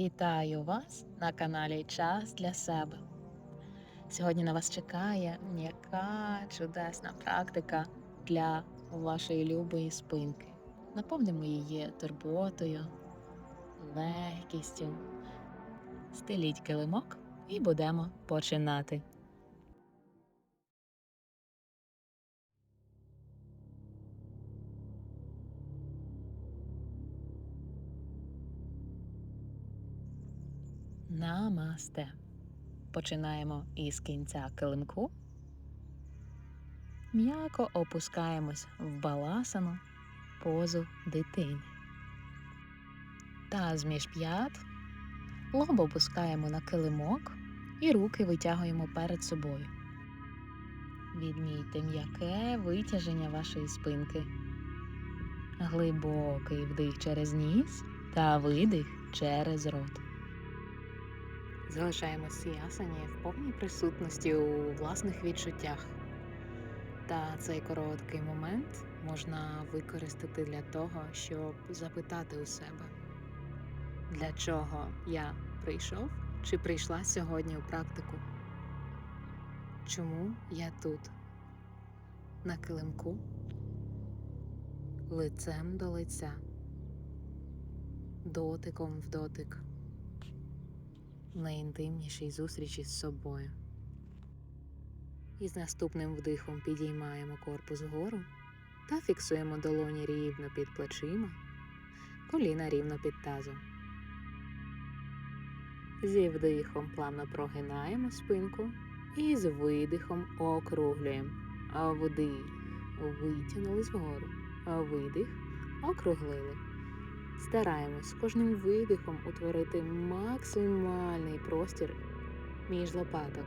Вітаю вас на каналі Час для себе. Сьогодні на вас чекає м'яка чудесна практика для вашої любої спинки. Наповнимо її турботою, легкістю. Стеліть килимок і будемо починати. Намасте. Починаємо із кінця килимку. М'яко опускаємось в баласану позу дитини. Таз між п'ят. Лоб опускаємо на килимок і руки витягуємо перед собою. Відмійте м'яке витяження вашої спинки. Глибокий вдих через ніс та видих через рот. Залишаємося ясені в повній присутності у власних відчуттях. Та цей короткий момент можна використати для того, щоб запитати у себе, для чого я прийшов чи прийшла сьогодні у практику? Чому я тут? На килимку, лицем до лиця, дотиком в дотик найінтимнішій зустрічі з собою. І з наступним вдихом підіймаємо корпус вгору та фіксуємо долоні рівно під плечима, коліна рівно під тазом. Зі вдихом плавно прогинаємо спинку і з видихом округлюємо. Вдих витягнулись вгору, видих округлили. Стараємось кожним видихом утворити максимальний простір між лопаток.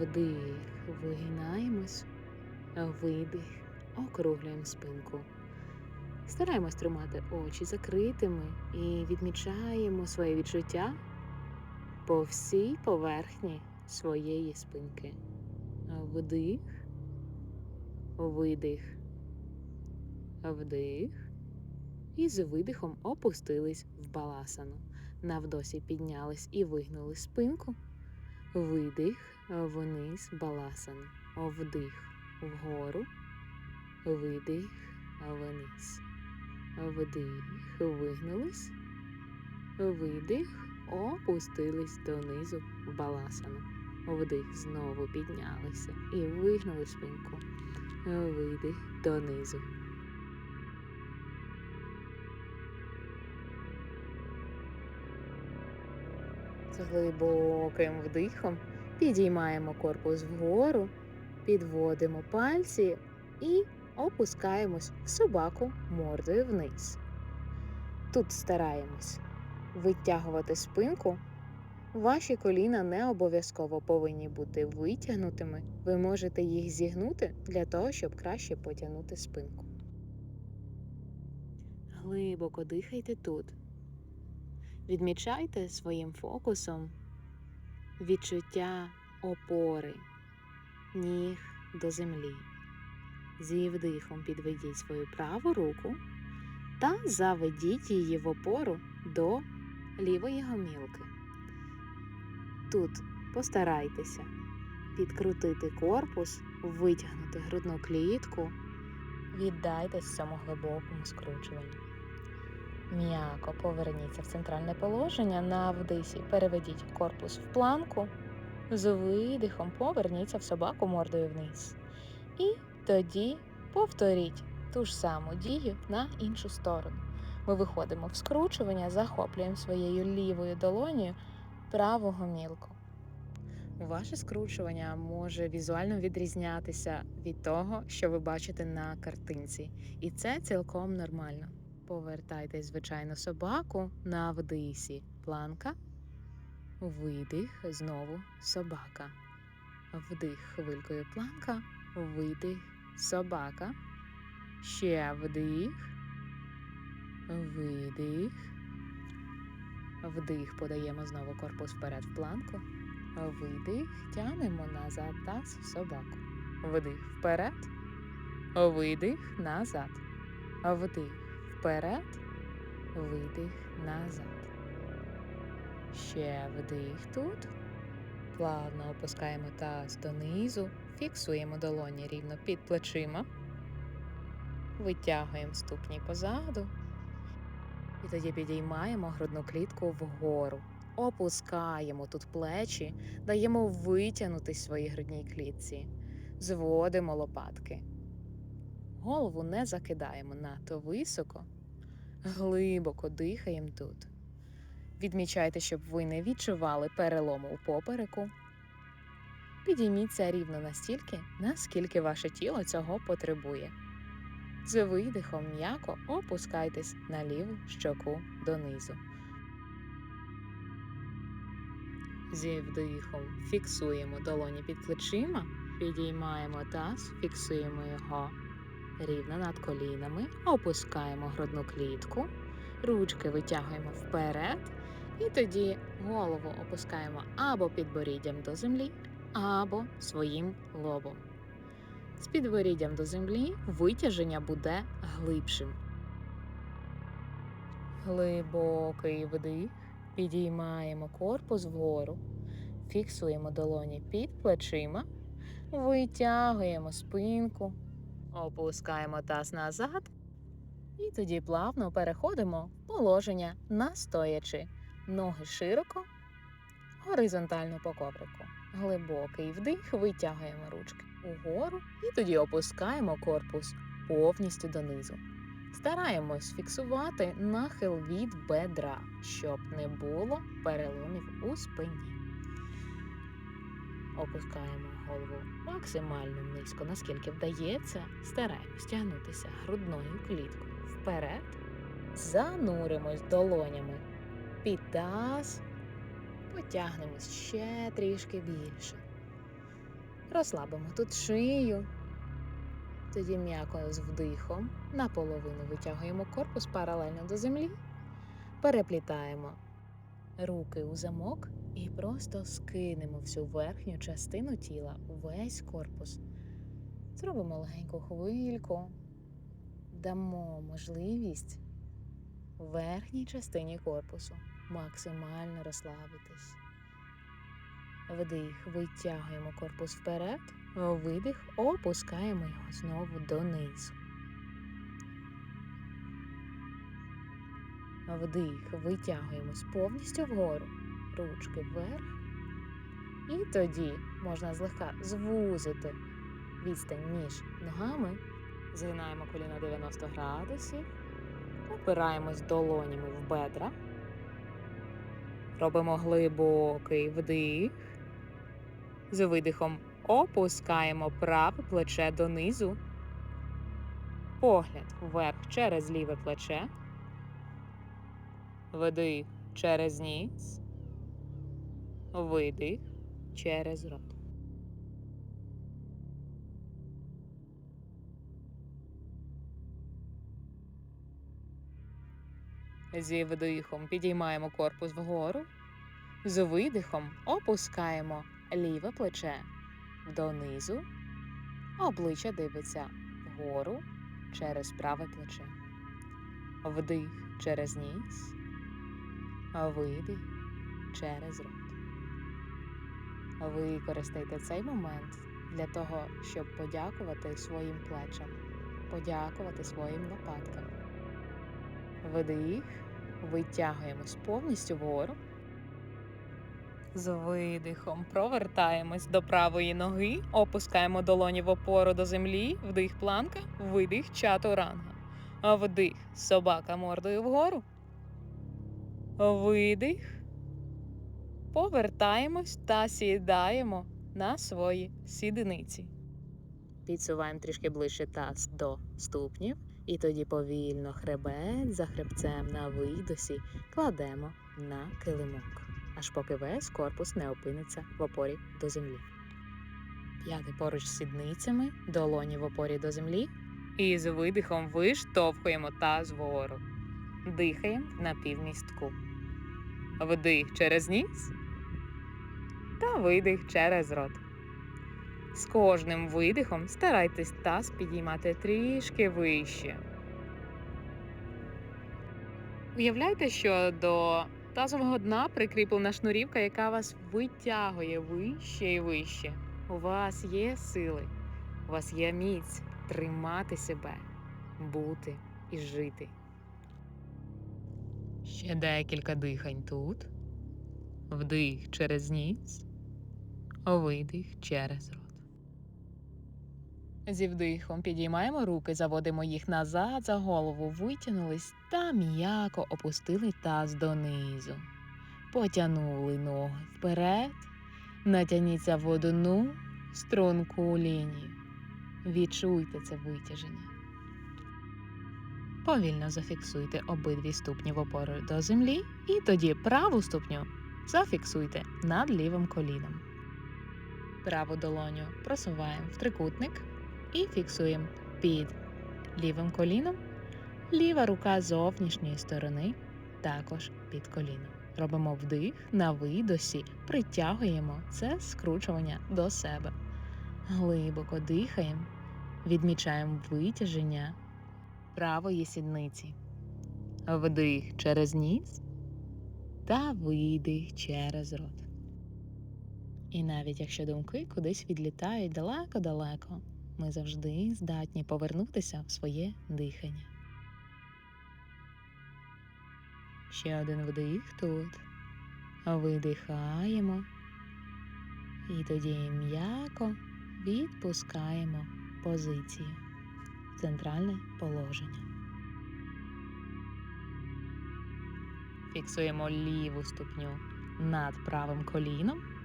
Вдих, вигинаємось, видих, округлюємо спинку. Стараємось тримати очі закритими і відмічаємо своє відчуття по всій поверхні своєї спинки. Вдих, видих вдих і з видихом опустились в баласану. Навдосі піднялись і вигнули спинку. Видих вниз баласану. Вдих вгору, видих вниз. Вдих, вигнулись, видих, опустились донизу баласану. Вдих, знову піднялися і вигнули спинку. Видих донизу. Глибоким вдихом підіймаємо корпус вгору, підводимо пальці і опускаємось в собаку мордою вниз. Тут стараємось витягувати спинку. Ваші коліна не обов'язково повинні бути витягнутими. Ви можете їх зігнути для того, щоб краще потягнути спинку. Глибоко дихайте тут. Відмічайте своїм фокусом відчуття опори, ніг до землі. Зі вдихом підведіть свою праву руку та заведіть її в опору до лівої гомілки. Тут постарайтеся підкрутити корпус, витягнути грудну клітку, віддайтесь цьому глибокому скручуванню. М'яко поверніться в центральне положення на вдисі. Переведіть корпус в планку. З видихом поверніться в собаку мордою вниз. І тоді повторіть ту ж саму дію на іншу сторону. Ми виходимо в скручування, захоплюємо своєю лівою долонею праву гомілку. Ваше скручування може візуально відрізнятися від того, що ви бачите на картинці, і це цілком нормально. Повертайтесь, звичайно, собаку на вдисі. Планка. Видих, знову собака. Вдих хвилькою планка. Видих, собака. Ще вдих. Видих. Вдих. Подаємо знову корпус вперед в планку. Видих. Тянемо назад таз в собаку. Вдих вперед. Видих назад. Вдих вперед, видих назад. Ще вдих тут. Плавно опускаємо таз донизу, фіксуємо долоні рівно під плечима, витягуємо ступні позаду. І тоді підіймаємо грудну клітку вгору, опускаємо тут плечі, даємо витягнутись своїй грудній клітці, зводимо лопатки. Голову не закидаємо надто високо, глибоко дихаємо тут. Відмічайте, щоб ви не відчували перелому у попереку. Підійміться рівно настільки, наскільки ваше тіло цього потребує. З видихом м'яко опускайтесь на ліву щоку донизу. Зі вдихом фіксуємо долоні під плечима, підіймаємо таз, фіксуємо його рівно над колінами, опускаємо грудну клітку, ручки витягуємо вперед, і тоді голову опускаємо або підборіддям до землі, або своїм лобом. З підборіддям до землі витяження буде глибшим. Глибокий вдих. Підіймаємо корпус вгору, фіксуємо долоні під плечима, витягуємо спинку, опускаємо таз назад. І тоді плавно переходимо в положення настоячи. Ноги широко, горизонтально по коврику. Глибокий вдих, витягуємо ручки угору і тоді опускаємо корпус повністю донизу. Стараємось фіксувати нахил від бедра, щоб не було переломів у спині. Опускаємо голову максимально низько, наскільки вдається. Стараємось тягнутися грудною кліткою вперед. Зануримось долонями під таз, потягнемось ще трішки більше. Розслабимо тут шию. Тоді м'яко з вдихом наполовину витягуємо корпус паралельно до землі, переплітаємо руки у замок і просто скинемо всю верхню частину тіла, весь корпус. Зробимо легеньку хвильку, дамо можливість верхній частині корпусу максимально розслабитись. Вдих, витягуємо корпус вперед, видих, опускаємо його знову донизу. Вдих, витягуємось повністю вгору, ручки вверх. І тоді можна злегка звузити відстань між ногами, згинаємо коліно 90 градусів, опираємось долонями в бедра, робимо глибокий вдих. З видихом опускаємо праве плече донизу, погляд вверх через ліве плече, вдих через ніс, видих через рот. Зі вдихом підіймаємо корпус вгору, з видихом опускаємо ліве плече донизу, обличчя дивиться вгору через праве плече. Вдих через ніс, видих через рот. Використайте цей момент для того, щоб подякувати своїм плечам, подякувати своїм лопаткам. Вдих, витягуємось повністю вгору. З видихом провертаємось до правої ноги, опускаємо долоні в опору до землі, вдих планка, видих чатуранга. Вдих собака мордою вгору. Видих. Повертаємось та сідаємо на свої сідниці. Підсуваємо трішки ближче таз до ступнів, і тоді повільно хребет за хребцем на видосі кладемо на килимок аж поки весь корпус не опиниться в опорі до землі. П'яти поруч з сідницями, долоні в опорі до землі, і з видихом виштовхуємо таз вгору. Дихаємо на півмістку. Вдих через ніс та видих через рот. З кожним видихом старайтесь таз підіймати трішки вище. Уявляйте, що до тазового дна прикріплена шнурівка, яка вас витягує вище і вище. У вас є сили, у вас є міць тримати себе, бути і жити. Ще декілька дихань тут. Вдих через ніс, видих через рот. Зі вдихом підіймаємо руки, заводимо їх назад за голову, витягнулись та м'яко опустили таз донизу. Потягнули ноги вперед, натягніться в одну струнку лінію. Відчуйте це витяження. Повільно зафіксуйте обидві ступні в опору до землі, і тоді праву ступню зафіксуйте над лівим коліном. Праву долоню просуваємо в трикутник і фіксуємо під лівим коліном. Ліва рука зовнішньої сторони також під коліном. Робимо вдих на видосі, притягуємо це скручування до себе. Глибоко дихаємо, відмічаємо витяження правої сідниці. Вдих через ніс та видих через рот. І навіть якщо думки кудись відлітають далеко-далеко, ми завжди здатні повернутися в своє дихання. Ще один вдих тут. Видихаємо. І тоді м'яко відпускаємо позицію. Центральне положення. Фіксуємо ліву ступню над правим коліном.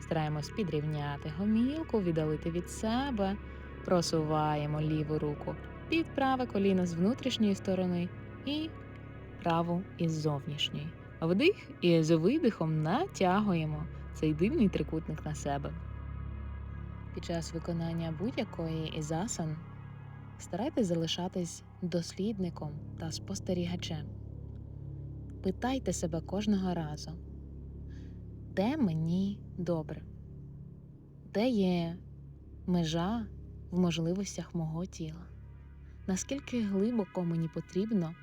Стараємось підрівняти гомілку, віддалити від себе. Просуваємо ліву руку під праве коліно з внутрішньої сторони і праву із зовнішньої. Вдих і з видихом натягуємо цей дивний трикутник на себе. Під час виконання будь-якої із асан старайтесь залишатись дослідником та спостерігачем. Питайте себе кожного разу, де мені добре, де є межа в можливостях мого тіла, наскільки глибоко мені потрібно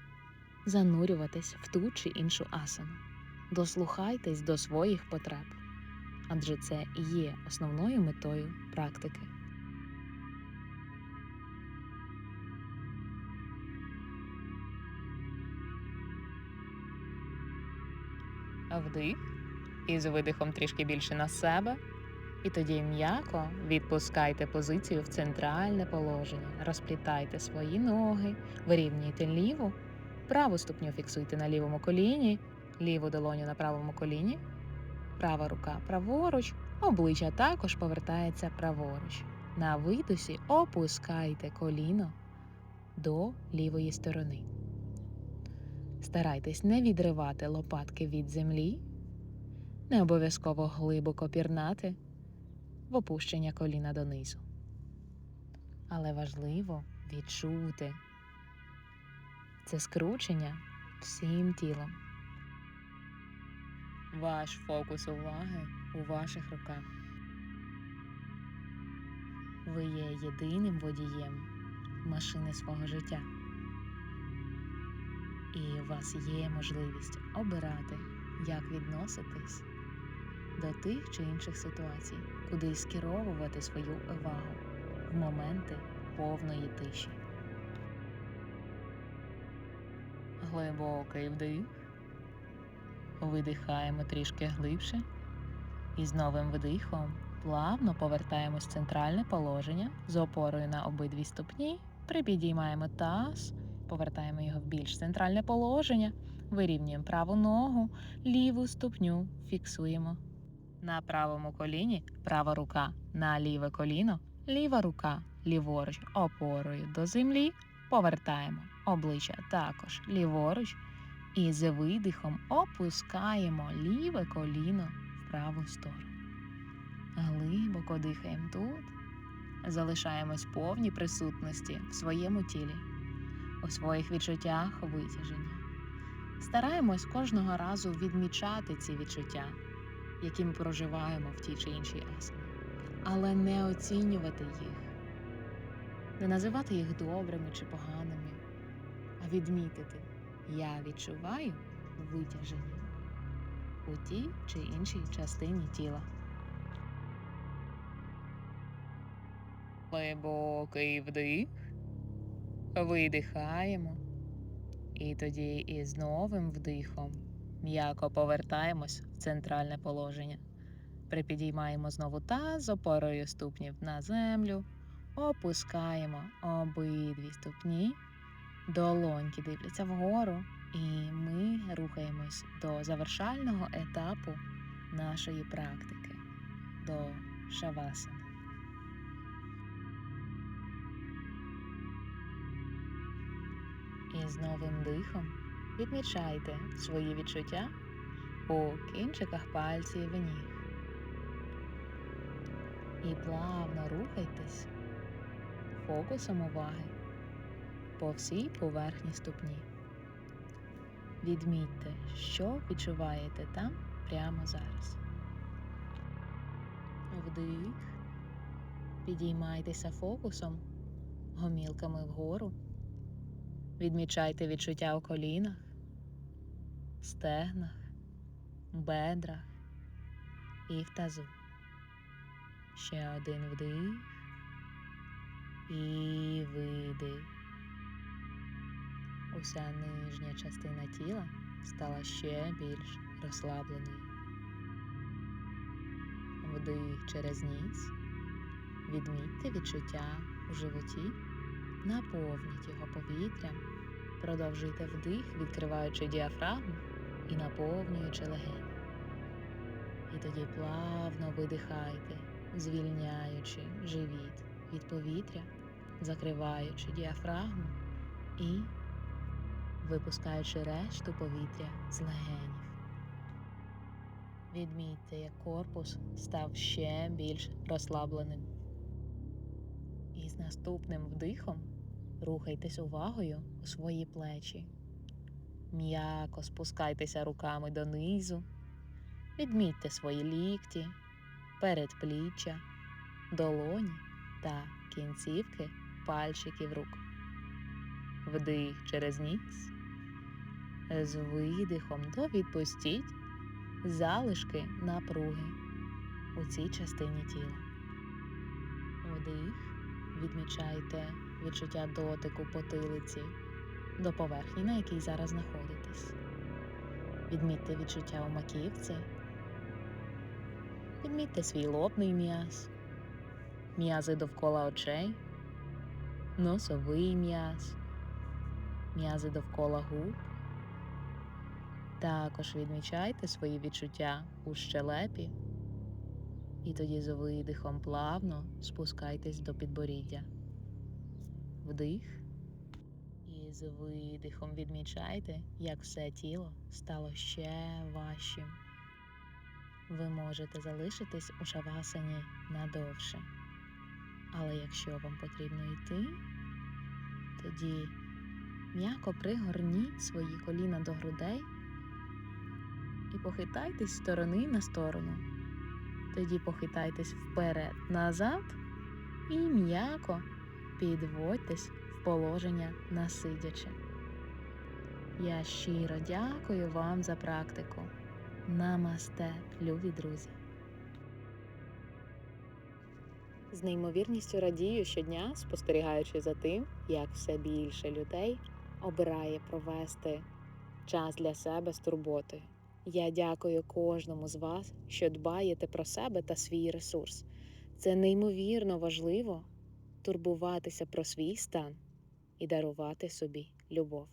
занурюватись в ту чи іншу асану. Дослухайтесь до своїх потреб, адже це є основною метою практики. Вдих і з видихом трішки більше на себе. І тоді м'яко відпускайте позицію в центральне положення, розплітайте свої ноги, вирівнюйте ліву, праву ступню фіксуйте на лівому коліні, ліву долоню на правому коліні, права рука праворуч, обличчя також повертається праворуч. На видусі опускайте коліно до лівої сторони. Старайтесь не відривати лопатки від землі, не обов'язково глибоко пірнати в опущення коліна донизу. Але важливо відчути це скручення всім тілом. Ваш фокус уваги у ваших руках. Ви є єдиним водієм машини свого життя. І у вас є можливість обирати, як відноситись до тих чи інших ситуацій, куди скеровувати свою увагу в моменти повної тиші. Глибокий вдих. Видихаємо трішки глибше. І з новим вдихом плавно повертаємось в центральне положення з опорою на обидві ступні. Припідіймаємо таз, повертаємо його в більш центральне положення, вирівнюємо праву ногу, ліву ступню фіксуємо. На правому коліні права рука на ліве коліно, ліва рука ліворуч опорою до землі. Повертаємо обличчя також ліворуч. І з видихом опускаємо ліве коліно в праву сторону. Глибоко дихаємо тут, залишаємось в повній присутності в своєму тілі, у своїх відчуттях витяження. Стараємось кожного разу відмічати ці відчуття, які ми проживаємо в тій чи іншій асані, але не оцінювати їх, не називати їх добрими чи поганими, а відмітити я відчуваю витяження у тій чи іншій частині тіла. Глибокий вдих. Видихаємо. І тоді із новим вдихом м'яко повертаємось в центральне положення. Припідіймаємо знову таз опорою ступнів на землю, опускаємо обидві ступні, долоньки дивляться вгору, і ми рухаємось до завершального етапу нашої практики, до шавасани. І з новим дихом відмічайте свої відчуття у кінчиках пальців і ніг. І плавно рухайтесь фокусом уваги по всій поверхні ступні. Відмітьте, що відчуваєте там прямо зараз. Вдих. Підіймайтеся фокусом, гомілками вгору. Відмічайте відчуття у колінах, стегнах, бедрах і в тазу. Ще один вдих і видих. Уся нижня частина тіла стала ще більш розслабленою. Вдих через ніс. Відмітьте відчуття у животі, наповніть його повітрям, продовжуйте вдих, відкриваючи діафрагму і наповнюючи легені. І тоді плавно видихайте, звільняючи живіт від повітря, закриваючи діафрагму і випускаючи решту повітря з легенів. Відмітьте, як корпус став ще більш розслабленим. І з наступним вдихом рухайтесь увагою у свої плечі. М'яко спускайтеся руками донизу, відмітьте свої лікті, передпліччя, долоні та кінцівки пальчиків рук. Вдих через ніс. З видихом довідпустіть залишки напруги у цій частині тіла. Вдих. Відмічайте відчуття дотику потилиці до поверхні, на якій зараз знаходитесь. Відмітьте відчуття у маківці. Відмітьте свій лобний м'яз, м'язи довкола очей, носовий м'яз, м'язи довкола губ. Також відмічайте свої відчуття у щелепі. І тоді з видихом плавно спускайтесь до підборіддя. Вдих. З видихом відмічайте, як все тіло стало ще важчим. Ви можете залишитись у шавасані надовше. Але якщо вам потрібно йти, тоді м'яко пригорніть свої коліна до грудей і похитайтесь сторони на сторону. Тоді похитайтесь вперед, назад і м'яко підводьтесь положення насидячи. Я щиро дякую вам за практику. Намасте, любі друзі. З неймовірністю радію щодня, спостерігаючи за тим, як все більше людей обирає провести час для себе з турботою. Я дякую кожному з вас, що дбаєте про себе та свій ресурс. Це неймовірно важливо турбуватися про свій стан і дарувати собі любов.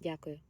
Дякую.